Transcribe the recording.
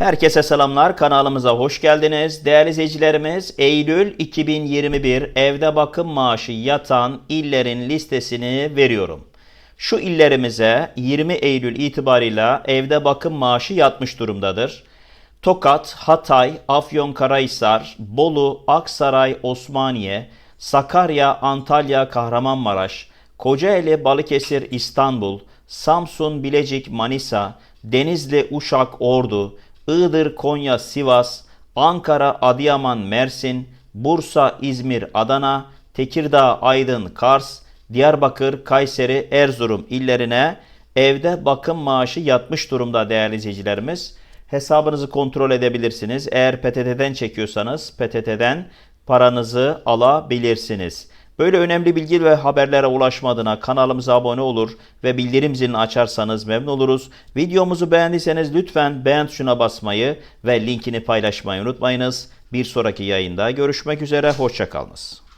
Herkese selamlar. Kanalımıza hoş geldiniz. Değerli izleyicilerimiz, Eylül 2021 evde bakım maaşı yatan illerin listesini veriyorum. Şu illerimize 20 Eylül itibarıyla evde bakım maaşı yatmış durumdadır. Tokat, Hatay, Afyonkarahisar, Bolu, Aksaray, Osmaniye, Sakarya, Antalya, Kahramanmaraş, Kocaeli, Balıkesir, İstanbul, Samsun, Bilecik, Manisa, Denizli, Uşak, Ordu, Iğdır, Konya, Sivas, Ankara, Adıyaman, Mersin, Bursa, İzmir, Adana, Tekirdağ, Aydın, Kars, Diyarbakır, Kayseri, Erzurum illerine evde bakım maaşı yatmış durumda değerli izleyicilerimiz. Hesabınızı kontrol edebilirsiniz. Eğer PTT'den çekiyorsanız PTT'den paranızı alabilirsiniz. Böyle önemli bilgi ve haberlere ulaşmadığına kanalımıza abone olur ve bildirim zilini açarsanız memnun oluruz. Videomuzu beğendiyseniz lütfen beğen tuşuna basmayı ve linkini paylaşmayı unutmayınız. Bir sonraki yayında görüşmek üzere, hoşçakalınız.